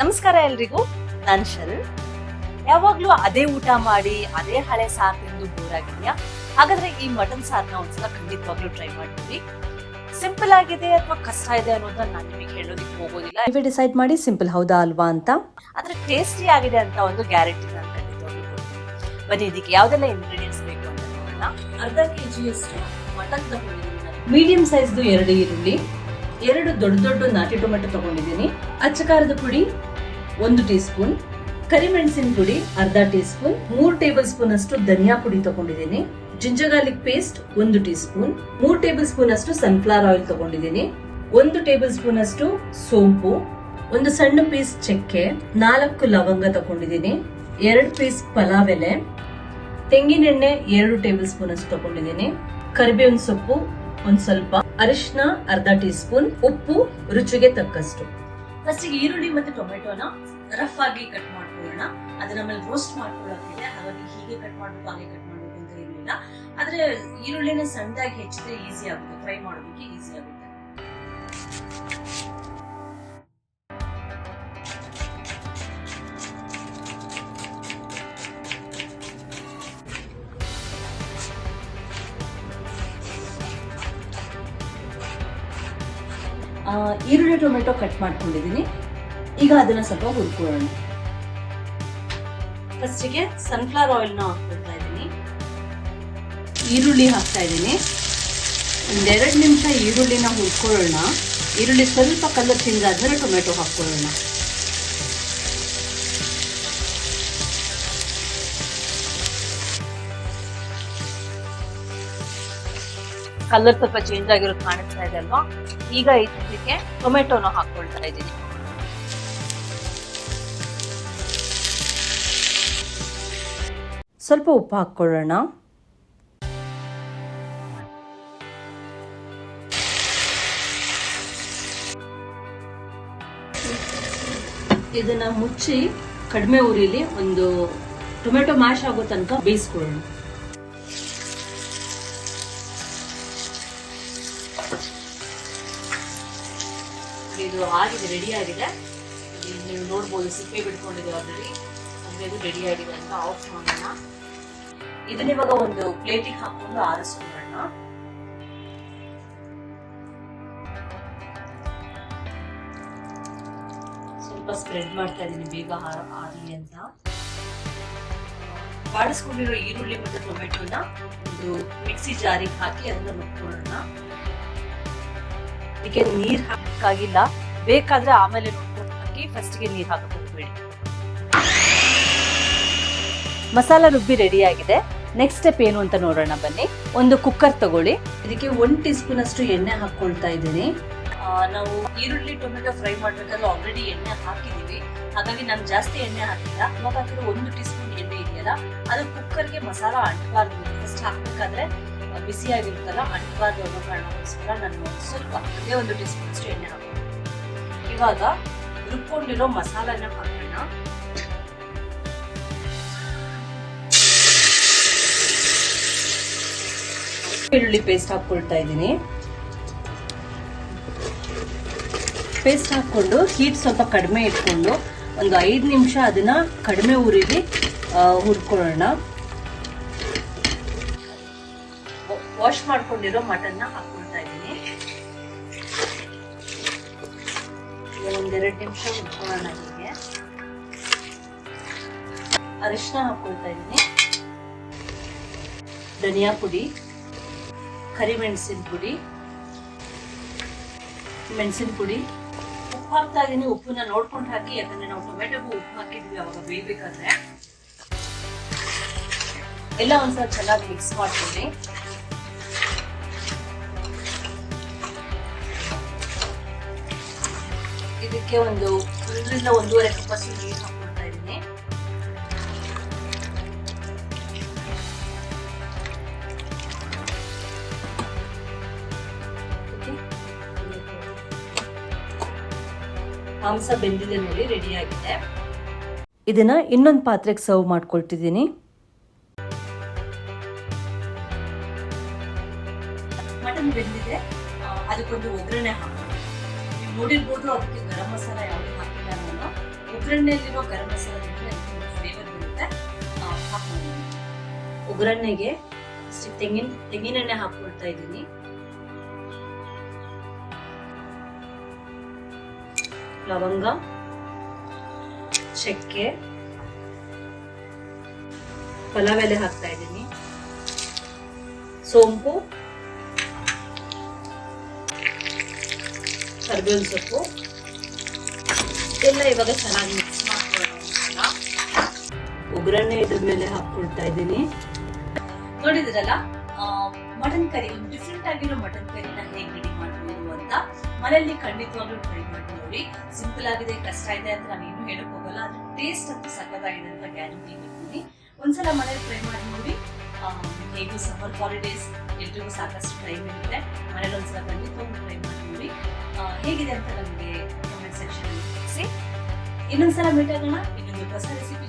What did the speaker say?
ನಮಸ್ಕಾರ ಎಲ್ರಿಗೂ. ನಾನು ಶರಣ್. ಯಾವಾಗ್ಲೂ ಅದೇ ಊಟ ಮಾಡಿ, ಅದೇ ಹಳೆ ಸಾರು ತಿಂದು ಬೋರ್ ಆಗಿದ್ಯಾ? ಹಾಗಾದ್ರೆ ಈ ಮಟನ್ ಸಾರ್ನ ಒಂದ್ಸಲ ಖಂಡಿತವಾಗ್ಲೂ ಟ್ರೈ ಮಾಡ್ತೀವಿ. ಸಿಂಪಲ್ ಆಗಿದೆ ಅಥವಾ ಕಷ್ಟ ಇದೆ ಅನ್ನೋದನ್ನ ನಾನು ನಿಮಗೆ ಹೇಳೋದಿಕ್ಕೆ ಹೋಗೋದಿಲ್ಲ. ನೀವೇ ಡಿಸೈಡ್ ಮಾಡಿ ಸಿಂಪಲ್ ಹೌದಾ ಅಲ್ವಾ ಅಂತ. ಆದ್ರೆ ಟೇಸ್ಟಿ ಆಗಿದೆ ಅಂತ ಒಂದು ಗ್ಯಾರಂಟಿ ನಾನು ಖಂಡಿತವಾಗ್ಲೂ ಕೊಡ್ತೀನಿ. ಬನ್ನಿ, ಇದಕ್ಕೆ ಯಾವ್ದೆಲ್ಲ ಇಂಗ್ರೀಡಿಯೆಂಟ್ಸ್ ಬೇಕು ಅಂತ ನೋಡೋಣ. ಅರ್ಧ ಕೆಜಿಯಷ್ಟು ಮಟನ್ ತಗೊಂಡಿದ್ದೀನಿ ಮೀಡಿಯಂ ಸೈಜ್ದು ಎರಡು ಈರುಳ್ಳಿ. ಎರಡು ದೊಡ್ಡ ದೊಡ್ಡ ನಾಟಿ ಟೊಮೆಟೊ ತಗೊಂಡಿದ್ದೀನಿ. ಅಚ್ಚಕಾರದ ಪುಡಿ ಒಂದು ಟೀ ಸ್ಪೂನ್ ಕರಿಮೆಣಸಿನ ಪುಡಿ ಅರ್ಧ ಟೀ ಸ್ಪೂನ್ ಮೂರ್ ಟೇಬಲ್ ಸ್ಪೂನ್ ಅಷ್ಟು ಧನಿಯಾ ಪುಡಿ ತಗೊಂಡಿದ್ದೀನಿ. ಜಿಂಜರ್ ಗಾರ್ಲಿಕ್ ಪೇಸ್ಟ್ ಒಂದು ಟೀ ಸ್ಪೂನ್ ಮೂರ್ ಟೇಬಲ್ ಸ್ಪೂನ್ ಅಷ್ಟು ಸನ್ಫ್ಲವರ್ ಆಯಿಲ್ ತಗೊಂಡಿದ್ದೀನಿ. ಒಂದು ಟೇಬಲ್ ಸ್ಪೂನ್ ಅಷ್ಟು ಸೋಂಪು, ಒಂದು ಸಣ್ಣ ಪೀಸ್ ಚಕ್ಕೆ, ನಾಲ್ಕು ಲವಂಗ ತಗೊಂಡಿದ್ದೀನಿ. ಎರಡು ಪೀಸ್ ಪಲಾವ್ ಎಲೆ ತೆಂಗಿನೆಣ್ಣೆ ಎರಡು ಟೇಬಲ್ ಸ್ಪೂನ್ ಅಷ್ಟು ತಗೊಂಡಿದ್ದೀನಿ. ಕರಿಬೇವಿನ ಸೊಪ್ಪು ಒಂದ್ ಸ್ವಲ್ಪ ಅರಿಶಿನ ಅರ್ಧ ಟೀ ಸ್ಪೂನ್ ಉಪ್ಪು ರುಚಿಗೆ ತಕ್ಕಷ್ಟು. ಫಸ್ಟ್ ಈರುಳ್ಳಿ ಮತ್ತೆ ಟೊಮೆಟೊನ ರಫ್ ಆಗಿ ಕಟ್ ಮಾಡ್ಕೊಳ್ಳೋಣ. ಅದನ್ನ ಆಮೇಲೆ ರೋಸ್ಟ್ ಮಾಡ್ಕೊಳ್ಳೋಕೆ ಹಾಗಾಗಿ ಹೀಗೆ ಕಟ್ ಮಾಡ್ಬೇಕು, ಹಾಗೆ ಕಟ್ ಮಾಡಬೇಕು ಅಂತ ಏನಿಲ್ಲ ಆದ್ರೆ ಈರುಳ್ಳಿನ ಸಣ್ಣದಾಗಿ ಹೆಚ್ಚಿದ್ರೆ ಈಸಿ ಆಗುತ್ತೆ ಫ್ರೈ ಮಾಡೋದಕ್ಕೆ ಈಸಿ ಆಗುತ್ತೆ. ಈರುಳ್ಳಿ ಟೊಮೆಟೊ ಕಟ್ ಮಾಡ್ಕೊಂಡಿದ್ದೀನಿ. ಈಗ ಅದನ್ನ ಸ್ವಲ್ಪ ಹುರ್ಕೊಳ್ಳೋಣ. ಫಸ್ಟಿಗೆ ಸನ್ಫ್ಲವರ್ ಆಯಿಲ್ನ ಹಾಕ್ಕೊಳ್ತಾ ಇದ್ದೀನಿ. ಈರುಳ್ಳಿ ಹಾಕ್ತಾ ಇದ್ದೀನಿ. ಒಂದೆರಡು ನಿಮಿಷ ಈರುಳ್ಳಿನ ಹುರ್ಕೊಳ್ಳೋಣ. ಈರುಳ್ಳಿ ಸ್ವಲ್ಪ ಕಲರ್ ಚೇಂಜ್ ಆದ್ಮೇಲೆ ಟೊಮೆಟೊ ಹಾಕ್ಕೊಳ್ಳೋಣ. ಕಲರ್ ಸ್ವಲ್ಪ ಚೇಂಜ್ ಆಗಿರೋದು ಕಾಣಿಸ್ತಾ ಇದೆ ಅಲ್ವಾ? ಈಗ ಇದಕ್ಕೆ ಟೊಮೆಟೊನ ಹಾಕೊಳ್ತಾ ಇದ್ದೀನಿ. ಸ್ವಲ್ಪ ಉಪ್ಪು ಹಾಕ್ಕೊಳ್ಳೋಣ. ಇದನ್ನ ಮುಚ್ಚಿ ಕಡಿಮೆ ಉರಿಲಿ ಒಂದು ಟೊಮೆಟೊ ಮ್ಯಾಶ್ ಆಗೋ ತನಕ ಬೇಯಿಸ್ಕೊಳ್ಳೋಣ. ಇದು ಆಗಿದೆ ರೆಡಿ ಆಗಿದೆ. ನೀವು ನೋಡ್ಬೋದು, ಸಿಪ್ಪೆ ಬಿಟ್ಕೊಂಡಿದೆ ಆಲ್ರೆಡಿ ಅಂದ್ರೆ ಇದು ರೆಡಿ ಆಗಿದೆ ಅಂತ ಆಫ್ ಮಾಡೋಣ. ಇದನ್ನ ಇವಾಗ ಒಂದು ಪ್ಲೇಟಿಗೆ ಹಾಕೊಂಡು ಆರಿಸ್ಕೊಳ್ಳೋಣ ಸ್ವಲ್ಪ ಸ್ಪ್ರೆಡ್ ಮಾಡ್ತಾ ಇದ್ದೀನಿ ಬೇಗ ಆಗಲಿ ಅಂತ. ಬಾಡಿಸ್ಕೊಂಡಿರೋ ಈರುಳ್ಳಿ ಮತ್ತು ಟೊಮೆಟೊನ ಒಂದು ಮಿಕ್ಸಿ ಜಾರಿಗೆ ಹಾಕಿ ಅದನ್ನ ರುಬ್ಕೊಳ್ಳೋಣ ಇದಕ್ಕೆ ನೀರ್ ಹಾಕಾಗಿಲ್ಲ ಬೇಕಾದ್ರೆ ಆಮೇಲೆ ಹಾಕಿ ಫಸ್ಟ್ಗೆ ನೀರು ಹಾಕಬೇಡಿ ಮಸಾಲ ರುಬ್ಬಿ ರೆಡಿ ಆಗಿದೆ. ನೆಕ್ಸ್ಟ್ ಸ್ಟೆಪ್ ಏನು ಅಂತ ನೋಡೋಣ ಬನ್ನಿ. ಒಂದು ಕುಕ್ಕರ್ ತಗೊಳ್ಳಿ. ಇದಕ್ಕೆ ಒನ್ ಟೀ ಸ್ಪೂನ್ ಅಷ್ಟು ಎಣ್ಣೆ ಹಾಕೊಳ್ತಾ ಇದ್ದೀನಿ. ನಾವು ಈರುಳ್ಳಿ, ಟೊಮೆಟೊ ಫ್ರೈ ಮಾಡ್ಬೇಕಾದ್ರೆ ಆಲ್ರೆಡಿ ಎಣ್ಣೆ ಹಾಕಿದೀವಿ ಹಾಗಾಗಿ ನಾನು ಜಾಸ್ತಿ ಎಣ್ಣೆ ಹಾಕಿಲ್ಲ. ಹಾಕಿರೋ ಒಂದು ಟೀ ಸ್ಪೂನ್ ಎಣ್ಣೆ ಇದೆಯಲ್ಲ, ಅದು ಕುಕ್ಕರ್ಗೆ ಮಸಾಲ ಅಂಟಬಾರ್ದು ಫಸ್ಟ್ ಹಾಕ್ಬೇಕಾದ್ರೆ ಬಿಸಿಯಾಗಿರುತ್ತಲ್ಲ ಅಂಟಬಾರ್ದು ಅನ್ನೋ ಕಾರಣಕ್ಕೋಸ್ಕರ ನಾನು ಸ್ವಲ್ಪ ಅದೇ ಒಂದು ಟೀ ಸ್ಪೂನ್ ಅಷ್ಟು ಎಣ್ಣೆ ಹಾಕ್ತೀನಿ ಇವಾಗ ರುಬ್ಕೊಂಡಿರೋ ಮಸಾಲನ ಹಾಕೋಣ. ಈರುಳ್ಳಿ ಪೇಸ್ಟ್ ಹಾಕ್ಕೊಳ್ತಾ ಇದ್ದೀನಿ. ಪೇಸ್ಟ್ ಹಾಕ್ಕೊಂಡು ಹೀಟ್ ಸ್ವಲ್ಪ ಕಡಿಮೆ ಇಟ್ಕೊಂಡು ಒಂದು ಐದು ನಿಮಿಷ ಅದನ್ನು ಕಡಿಮೆ ಆ, ಹುರ್ಕೊಳ್ಳೋಣ. ವಾಶ್ ಮಾಡ್ಕೊಂಡಿರೋ ಮಟನ್ನ ಹಾಕೊಳ್ತಾ ಇದ್ದೀನಿ. ಒಂದೆರಡು ನಿಮಿಷ ಹುರ್ಕೊಳ್ಳೋಣ ಹೀಗೆ. ಅರಿಶಿನ ಹಾಕೊಳ್ತಾ ಇದ್ದೀನಿ. ಧನಿಯಾ ಪುಡಿ, ಕರಿಮೆಣಸಿನ ಪುಡಿ, ಮೆಣಸಿನ ಪುಡಿ. ಉಪ್ಪು ಹಾಕ್ತಾ ಇದ್ದೀನಿ. ಉಪ್ಪನ್ನ ನೋಡ್ಕೊಂಡು ಹಾಕಿ, ಯಾಕಂದ್ರೆ ನಾವು ಟೊಮೆಟೊಗೂ ಉಪ್ಪು ಹಾಕಿದ್ವಿ, ಅವಾಗ ಬೇಯ್ಬೇಕಾದ್ರೆ. ಎಲ್ಲ ಒಂದ್ಸಲ ಚೆನ್ನಾಗಿ ಮಿಕ್ಸ್ ಮಾಡ್ಕೊಳ್ಳಿ. ಇದಕ್ಕೆ ಒಂದು ಒಂದರಿಂದ ಒಂದೂವರೆ ಕಪ್ಪಷ್ಟು ನೀರು ಹಾಕೊಳ್ತಾ ಇದ್ದೀನಿ. ಮಾಂಸ ಬೆಂದಿದೆ ನೋಡಿ ರೆಡಿ ಆಗಿದೆ. ಇದನ್ನ ಇನ್ನೊಂದು ಪಾತ್ರೆಗೆ ಸರ್ವ್ ಮಾಡ್ಕೊಳ್ತಿದ್ದೀನಿ. ಮಟನ್ ಬೆಂದಿದೆ. ಅದಕ್ಕೊಂದು ಒಗ್ಗರಣೆ ನೀವು ನೋಡಿರ್ಬೋದು ಅದಕ್ಕೆ ಗರಂ ಮಸಾಲ ಯಾವುದು ಹಾಕಿಲ್ಲ ನಾನು ಒಗ್ಗರಣೆಯಲ್ಲಿರೋ ಗರಂ ಮಸಾಲ ಫ್ಲೇವರ್ ಬರುತ್ತೆ ಹಾಕ್ಬೋದು. ಒಗ್ಗರಣೆಗೆ ತೆಂಗಿನ, ತೆಂಗಿನೆಣ್ಣೆ ಹಾಕ್ಕೊಳ್ತಾ ಇದ್ದೀನಿ. ಲವಂಗ, ಚಕ್ಕೆ, ಪಲಾವ್ ಎಲೆ ಹಾಕ್ತಾ ಇದ್ದೀನಿ. ಸೋಂಪು ಕರ್ಬೇವಿನ ಸೊಪ್ಪು ಎಲ್ಲ ಇವಾಗ ಚೆನ್ನಾಗಿ ಮಿಕ್ಸ್ ಮಾಡ್ಕೊಳ್ಳೋಣ ಒಗ್ಗರಣೆ ಇದ್ರ ಮೇಲೆ ಹಾಕ್ಕೊಳ್ತಾ ಇದ್ದೀನಿ. ನೋಡಿದ್ರಲ್ಲ ಮಟನ್ ಕರಿ ಒಂದು ಡಿಫ್ರೆಂಟ್ ಆಗಿರೋ ಮಟನ್ ಕರಿನ ಹೇಗೆ ರೆಡಿ ಮಾಡ್ಬೋದು ಅಂತ. ಮನೆಯಲ್ಲಿ ಖಂಡಿತವಾಗ್ಲೂ ಟ್ರೈ ಮಾಡಿ ನೋಡಿ. ಸಿಂಪಲ್ ಆಗಿದೆ, ಕಷ್ಟ ಇದೆ ಅಂತ ನಾನು ಏನು ಹೇಳಕ್ ಹೋಗಲ್ಲ. ಟೇಸ್ಟ್ ಅಂತ ಸಕ್ಕತ್ತಾಗಿದೆ ಅಂತ ಗ್ಯಾರಂಟಿ ಹೇಳ್ತೀನಿ ಒಂದ್ಸಲ ಮನೇಲಿ ಟ್ರೈ ಮಾಡಿ ನೋಡಿ. ಹೇಗೂ ಸಮ್ಮರ್ ಹಾಲಿಡೇಸ್ ಎಲ್ರಿಗೂ ಸಾಕಷ್ಟು ಟೈಮ್ ಇರುತ್ತೆ. ಮನೇಲಿ ಒಂದ್ಸಲ ತುಂಬ ಟ್ರೈ ಮಾಡಿ ಹೇಗಿದೆ ಅಂತ ನಮಗೆ ಕಮೆಂಟ್ ಸೆಕ್ಷನ್ ತಿಳಿಸಿ. ಇನ್ನೊಂದ್ಸಲ ಮೀಟ್ ಆಗೋಣ. ಇನ್ನೊಂದು ಹೊಸ ರೆಸಿಪಿ